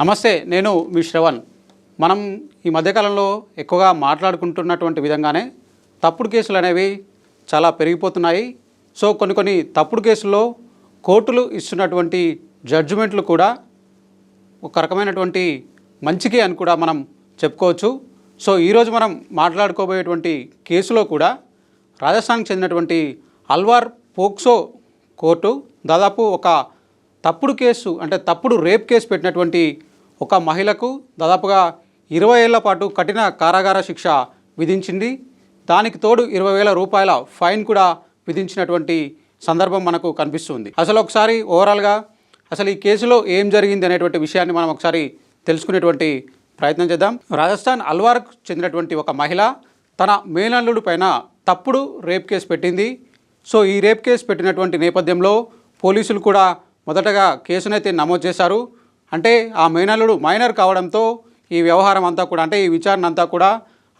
నమస్తే నేను మీ శ్రవణ్. మనం ఈ మధ్యకాలంలో ఎక్కువగా మాట్లాడుకుంటున్నటువంటి విధంగానే తప్పుడు కేసులు అనేవి చాలా పెరిగిపోతున్నాయి. సో కొన్ని కొన్ని తప్పుడు కేసుల్లో కోర్టులు ఇస్తున్నటువంటి జడ్జిమెంట్లు కూడా ఒక రకమైనటువంటి మంచికి అని కూడా మనం చెప్పుకోవచ్చు. సో ఈరోజు మనం మాట్లాడుకోబోయేటువంటి కేసులో కూడా రాజస్థాన్కి చెందినటువంటి అల్వార్ పోక్సో కోర్టు దాదాపు ఒక తప్పుడు కేసు అంటే తప్పుడు రేప్ కేసు పెట్టినటువంటి ఒక మహిళకు దాదాపుగా ఇరవై ఏళ్ళ పాటు కఠిన కారాగార శిక్ష విధించింది. దానికి తోడు ఇరవై వేల రూపాయల ఫైన్ కూడా విధించినటువంటి సందర్భం మనకు కనిపిస్తుంది. అసలు ఒకసారి ఓవరాల్గా అసలు ఈ కేసులో ఏం జరిగింది అనేటువంటి విషయాన్ని మనం ఒకసారి తెలుసుకునేటువంటి ప్రయత్నం చేద్దాం. రాజస్థాన్ అల్వార్కు చెందినటువంటి ఒక మహిళ తన మేనల్లుడి పైన తప్పుడు రేప్ కేసు పెట్టింది. సో ఈ రేప్ కేసు పెట్టినటువంటి నేపథ్యంలో పోలీసులు కూడా మొదటగా కేసునైతే నమోదు చేశారు. అంటే ఆ మేనల్లుడు మైనర్ కావడంతో ఈ వ్యవహారం అంతా కూడా అంటే ఈ విచారణ అంతా కూడా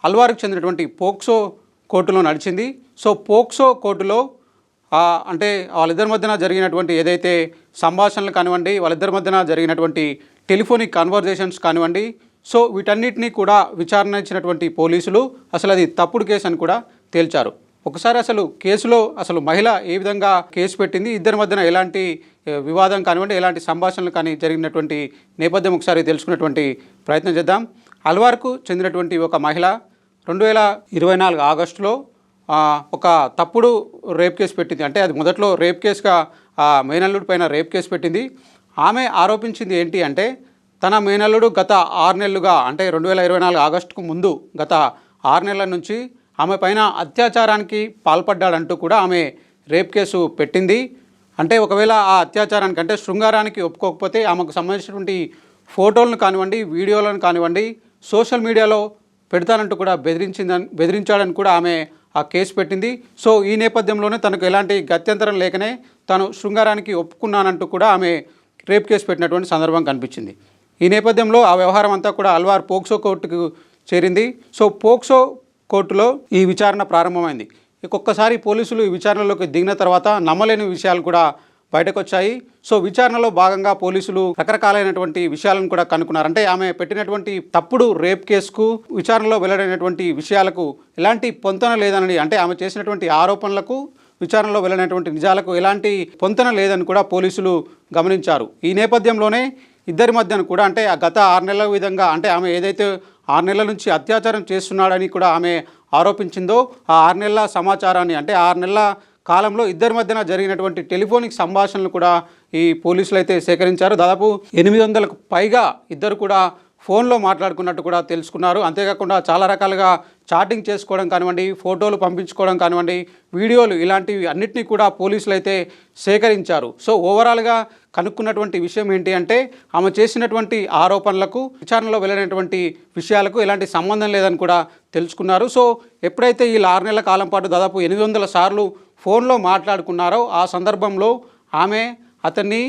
అల్వార్కు చెందినటువంటి పోక్సో కోర్టులో నడిచింది. సో పోక్సో కోర్టులో అంటే వాళ్ళిద్దరి మధ్యన జరిగినటువంటి ఏదైతే సంభాషణలు కానివ్వండి వాళ్ళిద్దరి మధ్యన జరిగినటువంటి టెలిఫోనిక్ కన్వర్జేషన్స్ కానివ్వండి సో వీటన్నిటినీ కూడా విచారణ ఇచ్చినటువంటి పోలీసులు అసలు అది తప్పుడు కేసు అని కూడా తేల్చారు. ఒకసారి అసలు కేసులో అసలు మహిళ ఏ విధంగా కేసు పెట్టింది? ఇద్దరి మధ్యన ఎలాంటి వివాదం కానివ్వండి ఎలాంటి సంభాషణలు కానీ జరిగినటువంటి నేపథ్యం ఒకసారి తెలుసుకునేటువంటి ప్రయత్నం చేద్దాం. అల్వార్కు చెందినటువంటి ఒక మహిళ రెండు వేల ఇరవై నాలుగు ఆగస్టులో ఒక తప్పుడు రేప్ కేసు పెట్టింది. అంటే అది మొదట్లో రేప్ కేసుగా మేనల్లుడు మేనల్లుడి పైన రేప్ కేసు పెట్టింది. ఆమె ఆరోపించింది ఏంటి అంటే తన మేనల్లుడు గత ఆరు నెలలుగా అంటే రెండు వేల ఇరవై నాలుగు ఆగస్టుకు ముందు గత ఆరు నెలల నుంచి ఆమె పైన అత్యాచారానికి పాల్పడ్డాడంటూ కూడా ఆమె రేప్ కేసు పెట్టింది. అంటే ఒకవేళ ఆ అత్యాచారానికి అంటే శృంగారానికి ఒప్పుకోకపోతే ఆమెకు సంబంధించినటువంటి ఫోటోలను కానివ్వండి వీడియోలను కానివ్వండి సోషల్ మీడియాలో పెడతానంటూ కూడా బెదిరించిందని బెదిరించాడని కూడా ఆమె ఆ కేసు పెట్టింది. సో ఈ నేపథ్యంలోనే తనకు ఎలాంటి గత్యంతరం లేకనే తాను శృంగారానికి ఒప్పుకున్నానంటూ కూడా ఆమె రేప్ కేసు పెట్టినటువంటి సందర్భం కనిపించింది. ఈ నేపథ్యంలో ఆ వ్యవహారం అంతా కూడా అల్వార్ పోక్సో కోర్టుకు చేరింది. సో పోక్సో కోర్టులో ఈ విచారణ ప్రారంభమైంది. ఒక్కొక్కసారి పోలీసులు ఈ విచారణలోకి దిగిన తర్వాత నమ్మలేని విషయాలు కూడా బయటకు వచ్చాయి సో విచారణలో భాగంగా పోలీసులు రకరకాలైనటువంటి విషయాలను కూడా కనుక్కున్నారు. అంటే ఆమె పెట్టినటువంటి తప్పుడు రేప్ కేసుకు విచారణలో వెల్లడైనటువంటి విషయాలకు ఎలాంటి పొంతన లేదని అంటే ఆమె చేసినటువంటి ఆరోపణలకు విచారణలో వెళ్ళినటువంటి నిజాలకు ఎలాంటి పొంతన లేదని కూడా పోలీసులు గమనించారు. ఈ నేపథ్యంలోనే ఇద్దరి మధ్యన కూడా అంటే ఆ గత ఆరు నెలల విధంగా అంటే ఆమె ఏదైతే ఆరు నెలల నుంచి అత్యాచారం చేస్తున్నాడని కూడా ఆమె ఆరోపించిందో ఆ ఆరు నెలల సమాచారాన్ని అంటే ఆరు నెలల కాలంలో ఇద్దరి మధ్యన జరిగినటువంటి టెలిఫోనిక్ సంభాషణలు కూడా ఈ పోలీసులు అయితే సేకరించారు. దాదాపు ఎనిమిది వందలకు పైగా ఇద్దరు కూడా ఫోన్లో మాట్లాడుకున్నట్టు కూడా తెలుసుకున్నారు. అంతేకాకుండా చాలా రకాలుగా చాటింగ్ చేసుకోవడం కానివ్వండి ఫోటోలు పంపించుకోవడం కానివ్వండి వీడియోలు ఇలాంటివి అన్నిటినీ కూడా పోలీసులు అయితే సేకరించారు. సో ఓవరాల్గా కనుక్కున్నటువంటి విషయం ఏంటి అంటే ఆమె చేసినటువంటి ఆరోపణలకు విచారణలో వెళ్ళినటువంటి విషయాలకు ఎలాంటి సంబంధం లేదని కూడా తెలుసుకున్నారు. సో ఎప్పుడైతే ఈ ఆరు నెలల కాలం పాటు దాదాపు ఎనిమిది వందల సార్లు ఫోన్లో మాట్లాడుకున్నారో ఆ సందర్భంలో ఆమె అతన్ని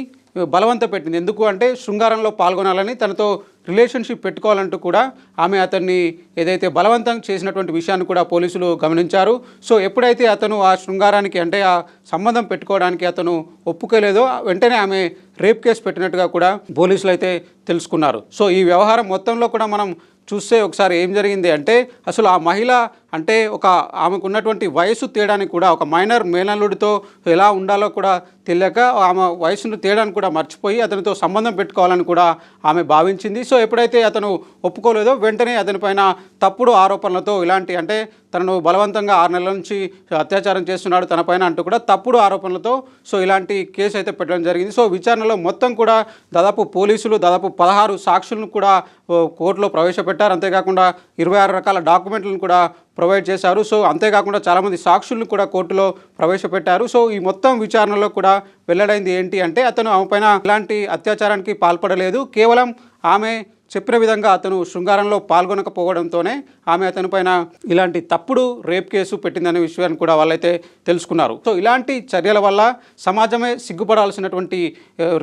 బలవంత పెట్టింది. ఎందుకు అంటే శృంగారంలో పాల్గొనాలని తనతో రిలేషన్షిప్ పెట్టుకోవాలంటూ కూడా ఆమె అతన్ని ఏదైతే బలవంతం చేసినటువంటి విషయాన్ని కూడా పోలీసులు గమనించారు. సో ఎప్పుడైతే అతను ఆ శృంగారానికి అంటే ఆ సంబంధం పెట్టుకోవడానికి అతను ఒప్పుకోలేదో వెంటనే ఆమె రేప్ కేసు పెట్టినట్టుగా కూడా పోలీసులు అయితే తెలుసుకున్నారు. సో ఈ వ్యవహారం మొత్తంలో కూడా మనం చూస్తే ఒకసారి ఏం జరిగింది అంటే అసలు ఆ మహిళ అంటే ఒక ఆమెకు ఉన్నటువంటి వయసు తేడానికి కూడా ఒక మైనర్ మేనల్లుడితో ఎలా ఉండాలో కూడా తెలియక ఆమె వయసును తేడానికి కూడా మర్చిపోయి అతనితో సంబంధం పెట్టుకోవాలని కూడా ఆమె భావించింది. సో ఎప్పుడైతే అతను ఒప్పుకోలేదో వెంటనే అతనిపైన తప్పుడు ఆరోపణలతో ఇలాంటి అంటే తనను బలవంతంగా ఆరు నెలల నుంచి అత్యాచారం చేస్తున్నాడు తనపైన అంటూ కూడా తప్పుడు ఆరోపణలతో సో ఇలాంటి కేసు అయితే పెట్టడం జరిగింది. సో విచారణలో మొత్తం కూడా దాదాపు పోలీసులు దాదాపు పదహారు సాక్షులను కూడా ఓ, కోర్టులో ప్రవేశపెట్టారు. అంతేకాకుండా ఇరవై ఆరు రకాల డాక్యుమెంట్లను కూడా ప్రొవైడ్ చేశారు. సో అంతేకాకుండా చాలామంది సాక్షులను కూడా కోర్టులో ప్రవేశపెట్టారు. సో ఈ మొత్తం విచారణలో కూడా వెల్లడైంది ఏంటి అంటే అతను ఆమె పైన ఎలాంటి అత్యాచారానికి పాల్పడలేదు. కేవలం ఆమె చెప్పిన విధంగా అతను శృంగారంలో పాల్గొనకపోవడంతోనే ఆమె అతనిపైన ఇలాంటి తప్పుడు రేప్ కేసు పెట్టిందనే విషయాన్ని కూడా వాళ్ళైతే తెలుసుకున్నారు. సో ఇలాంటి చర్యల వల్ల సమాజమే సిగ్గుపడాల్సినటువంటి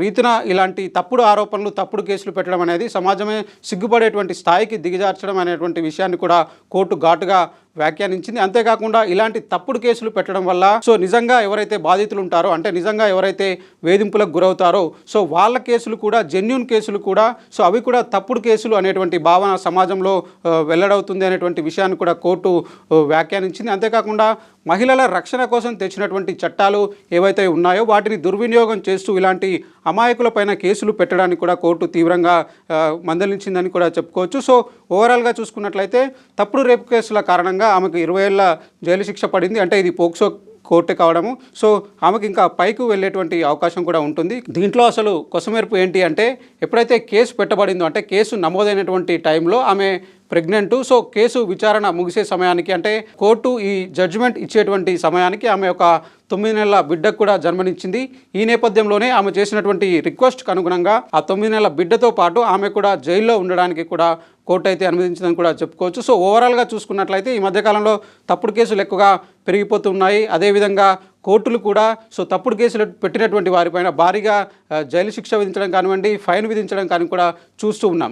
రీతిన ఇలాంటి తప్పుడు ఆరోపణలు తప్పుడు కేసులు పెట్టడం అనేది సమాజమే సిగ్గుపడేటువంటి స్థాయికి దిగజార్చడం అనేటువంటి విషయాన్ని కూడా కోర్టు ఘాటుగా వ్యాఖ్యానించింది. అంతేకాకుండా ఇలాంటి తప్పుడు కేసులు పెట్టడం వల్ల సో నిజంగా ఎవరైతే బాధితులు ఉంటారో అంటే నిజంగా ఎవరైతే వేధింపులకు గురవుతారో సో వాళ్ళ కేసులు కూడా జెన్యున్ కేసులు కూడా సో అవి కూడా తప్పుడు కేసులు అనేటువంటి భావన సమాజంలో వెల్లడవుతుంది అనేటువంటి విషయాన్ని కూడా కోర్టు వ్యాఖ్యానించింది. అంతేకాకుండా మహిళల రక్షణ కోసం తెచ్చినటువంటి చట్టాలు ఏవైతే ఉన్నాయో వాటిని దుర్వినియోగం చేస్తూ ఇలాంటి అమాయకులపైన కేసులు పెట్టడానికి కూడా కోర్టు తీవ్రంగా మందలించిందని కూడా చెప్పుకోవచ్చు. సో ఓవరాల్గా చూసుకున్నట్లయితే తప్పుడు రేపు కేసుల కారణంగా ఆమెకు ఇరవై ఏళ్ళ జైలు శిక్ష పడింది. అంటే ఇది పోక్సో కోర్టు కావడము. సో ఆమెకి ఇంకా పైకి వెళ్ళేటువంటి అవకాశం కూడా ఉంటుంది. దీంట్లో అసలు కొసమెరుపు ఏంటి అంటే ఎప్పుడైతే కేసు పెట్టబడిందో అంటే కేసు నమోదైనటువంటి టైంలో ఆమె ప్రెగ్నెంట్. సో కేసు విచారణ ముగిసే సమయానికి అంటే కోర్టు ఈ జడ్జిమెంట్ ఇచ్చేటువంటి సమయానికి ఆమె ఒక తొమ్మిది నెలల బిడ్డకు కూడా జన్మనిచ్చింది. ఈ నేపథ్యంలోనే ఆమె చేసినటువంటి రిక్వెస్ట్కి అనుగుణంగా ఆ తొమ్మిది నెలల బిడ్డతో పాటు ఆమె కూడా జైల్లో ఉండడానికి కూడా కోర్టు అయితే అనుమతించిందని కూడా చెప్పుకోవచ్చు. సో ఓవరాల్గా చూసుకున్నట్లయితే ఈ మధ్యకాలంలో తప్పుడు కేసులు ఎక్కువగా పెరిగిపోతున్నాయి. అదేవిధంగా కోర్టులు కూడా సో తప్పుడు కేసులు పెట్టినటువంటి వారిపైన భారీగా జైలు శిక్ష విధించడం కానివ్వండి ఫైన్ విధించడం కానీ కూడా చూస్తూ ఉన్నాం.